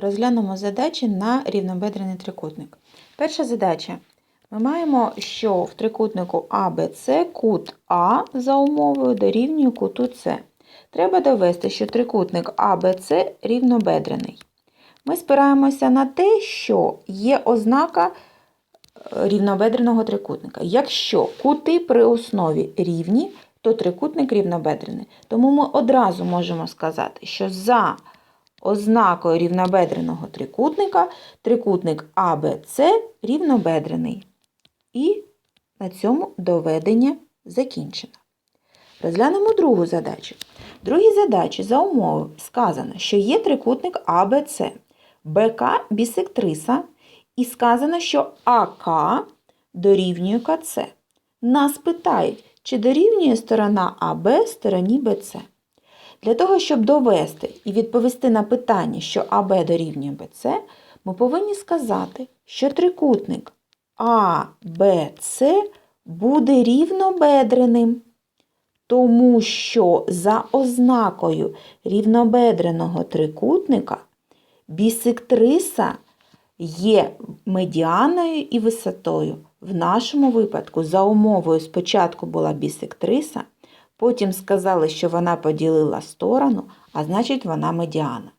Розглянемо задачі на рівнобедрений трикутник. Перша задача. Ми маємо, що в трикутнику АБЦ кут А за умовою дорівнює куту С. Треба довести, що трикутник АБЦ рівнобедрений. Ми спираємося на те, що є ознака е, рівнобедреного трикутника. Якщо кути при основі рівні, то трикутник рівнобедрений. Тому ми одразу можемо сказати, що за ознакою рівнобедреного трикутника трикутник АБЦ рівнобедрений. І на цьому доведення закінчено. Розглянемо другу задачу. В другій задачі за умови сказано, що є трикутник АБЦ, БК бісектриса, і сказано, що АК дорівнює КЦ. Нас питають, чи дорівнює сторона АБ стороні БЦ. Для того, щоб довести і відповісти на питання, що АБ дорівнює БЦ, ми повинні сказати, що трикутник АБЦ буде рівнобедреним, тому що за ознакою рівнобедреного трикутника бісектриса є медіаною і висотою. В нашому випадку за умовою спочатку була бісектриса, потім сказали, що вона поділила сторону, а значить вона медіана.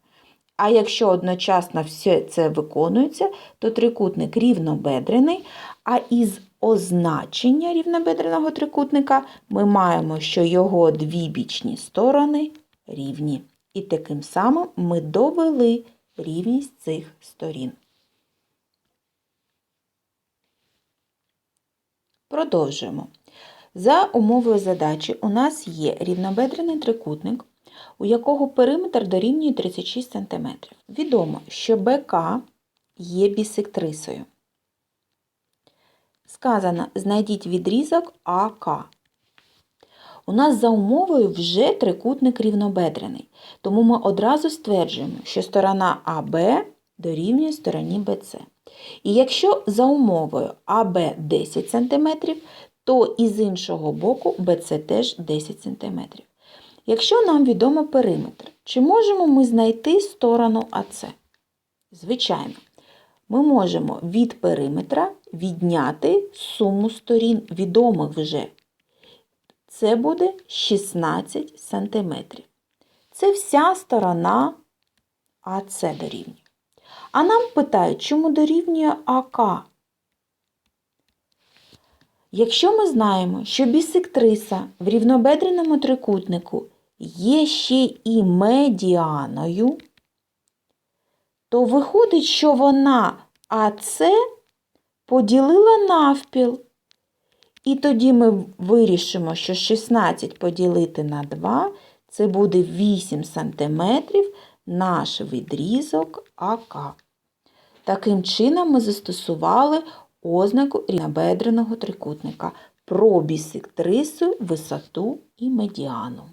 А якщо одночасно все це виконується, то трикутник рівнобедрений, а із означення рівнобедреного трикутника ми маємо, що його дві бічні сторони рівні. І таким самим ми довели рівність цих сторін. Продовжуємо. За умовою задачі у нас є рівнобедрений трикутник, у якого периметр дорівнює 36 см. Відомо, що БК є бісектрисою. Сказано, знайдіть відрізок АК. У нас за умовою вже трикутник рівнобедрений, тому ми одразу стверджуємо, що сторона АБ дорівнює стороні БЦ. І якщо за умовою АБ 10 см, то і з іншого боку БЦ теж 10 см. Якщо нам відомо периметр, чи можемо ми знайти сторону АЦ? Звичайно, ми можемо від периметра відняти суму сторін відомих вже. Це буде 16 см. Це вся сторона АЦ дорівнює. А нам питають, чому дорівнює АК? Якщо ми знаємо, що бісектриса в рівнобедреному трикутнику є ще і медіаною, то виходить, що вона АЦ поділила навпіл. І тоді ми вирішимо, що 16 поділити на 2 це буде 8 см наш відрізок АК. Таким чином ми застосували ознаку рівнобедреного трикутника про бісектрису, висоту і медіану.